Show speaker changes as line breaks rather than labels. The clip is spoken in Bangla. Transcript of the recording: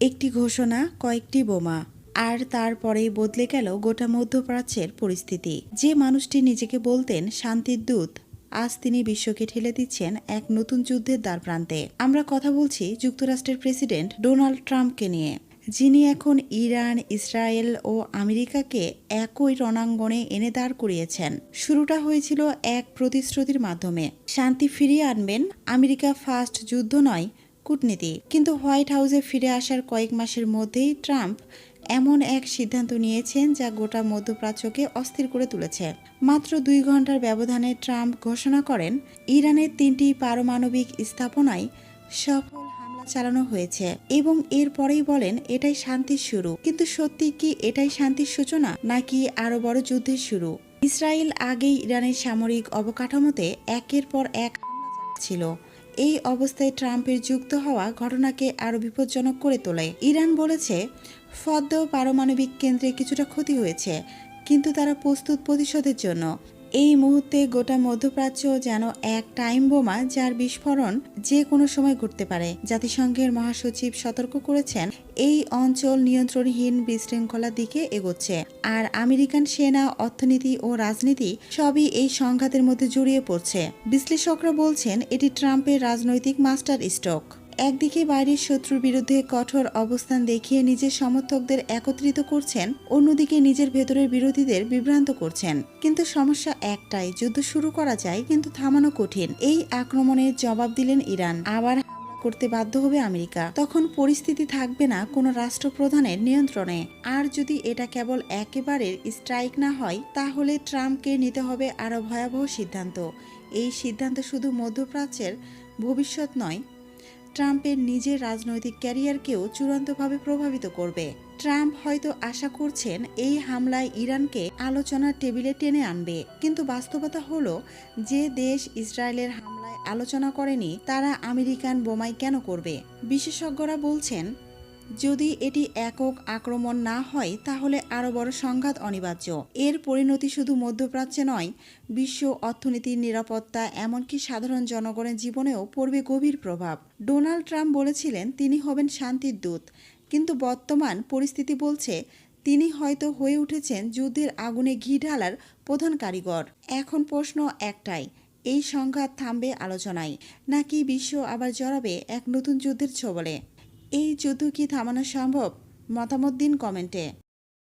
একটি ঘোষণা, কয়েকটি বোমা। আর তারপরেই বদলে গেল গোটা মধ্যপ্রাচ্যের পরিস্থিতি। যে মানুষটি নিজেকে বলতেন শান্তির দূত, আজ তিনি বিশ্বকে ঠেলে দিচ্ছেন এক নতুন যুদ্ধের দ্বার প্রান্তে। আমরা কথা বলছি যুক্তরাষ্ট্রের প্রেসিডেন্ট ডোনাল্ড ট্রাম্পকে নিয়ে। যিনি এখন ইরান, ইসরায়েল ও আমেরিকাকে একই রণাঙ্গনে এনে দাঁড় করিয়েছেন। শুরুটা হয়েছিল এক প্রতিশ্রুতির মাধ্যমে। শান্তি ফিরিয়ে আনবেন আমেরিকা ফার্স্ট যুদ্ধ নয় কূটনীতি। কিন্তু হোয়াইট হাউসে ফিরে আসার কয়েক মাসের মধ্যেই ট্রাম্প এমন এক সিদ্ধান্ত নিয়েছেন যা গোটা মধ্যপ্রাচ্যকে অস্থির করে তুলেছে। মাত্র দুই ঘণ্টার ব্যবধানে ট্রাম্প ঘোষণা করেন, ইরানের তিনটি পারমাণবিক স্থাপনায় সফল হামলা চালানো হয়েছে এবং এরপরেই বলেন, এটাই শান্তির শুরু। কিন্তু সত্যি কি এটাই শান্তির সূচনা, নাকি আরও বড় যুদ্ধের শুরু? ইসরায়েল আগেই ইরানের সামরিক অবকাঠামোতে একের পর এক হামলা এই অবস্থায় ট্রাম্পের যুক্ত হওয়া ঘটনাকে আরও বিপজ্জনক করে তোলে। ইরান বলেছে, ফদ্দ পারমাণবিক কেন্দ্রে কিছুটা ক্ষতি হয়েছে, কিন্তু তারা প্রস্তুত প্রতিশোধের জন্য। এই মুহূর্তে গোটা মধ্যপ্রাচ্য যেন এক টাইম বোমা যার বিস্ফোরণ যে কোনো সময় ঘটতে পারে। জাতিসংঘের মহাসচিব সতর্ক করেছেন, এই অঞ্চল নিয়ন্ত্রণহীন বিশৃঙ্খলার দিকে এগোচ্ছে। আর আমেরিকান সেনা, অর্থনীতি ও রাজনীতি সবই এই সংঘাতের মধ্যে জড়িয়ে পড়ছে। বিশ্লেষকরা বলছেন, এটি ট্রাম্পের রাজনৈতিক মাস্টার স্ট্রোক একদিকে বাইরের শত্রুর বিরুদ্ধে কঠোর অবস্থান দেখিয়ে নিজের সমর্থকদের একত্রিত করছেন, অন্যদিকে নিজের ভেতরের বিরোধীদের বিভ্রান্ত করছেন। কিন্তু সমস্যা একটাই, যুদ্ধ শুরু করা যায় কিন্তু থামানো কঠিন। এই আক্রমণের জবাব দিলেন ইরান। আবার করতে বাধ্য হবে আমেরিকা। তখন পরিস্থিতি থাকবে না কোনো রাষ্ট্রপ্রধানের নিয়ন্ত্রণে। আর যদি এটা কেবল একেবারে স্ট্রাইক না হয়, তাহলে ট্রাম্পকে নিতে হবে আরও ভয়াবহ সিদ্ধান্ত। এই সিদ্ধান্ত শুধু মধ্যপ্রাচ্যের ভবিষ্যৎ নয় ট্রাম্পের নিজের রাজনৈতিক ক্যারিয়ারকেও চূড়ান্তভাবে প্রভাবিত করবে। ট্রাম্প হয়তো আশা করছেন এই হামলায় ইরানকে আলোচনার টেবিলে টেনে আনবে। কিন্তু বাস্তবতা হলো, যে দেশ ইসরায়েলের হামলায় আলোচনা করেনি, তারা আমেরিকান বোমাই কেন করবে? বিশেষজ্ঞরা বলছেন যদি এটি একক আক্রমণ না হয়, তাহলে আরও বড় সংঘাত অনিবার্য। এর পরিণতি শুধু মধ্যপ্রাচ্যে নয়, বিশ্ব অর্থনীতির নিরাপত্তা, এমনকি সাধারণ জনগণের জীবনেও পড়বে গভীর প্রভাব। ডোনাল্ড ট্রাম্প বলেছিলেন, তিনি হবেন শান্তির দূত। কিন্তু বর্তমান পরিস্থিতি বলছে, তিনি হয়তো হয়ে উঠেছেন যুদ্ধের আগুনে ঘি ঢালার প্রধান কারিগর। এখন প্রশ্ন একটাই, এই সংঘাত থামবে আলোচনায়, নাকি বিশ্ব আবার জড়াবে এক নতুন যুদ্ধের ছবলে? এই যুদ্ধ কি থামানো সম্ভব? মতামত দিন কমেন্টে।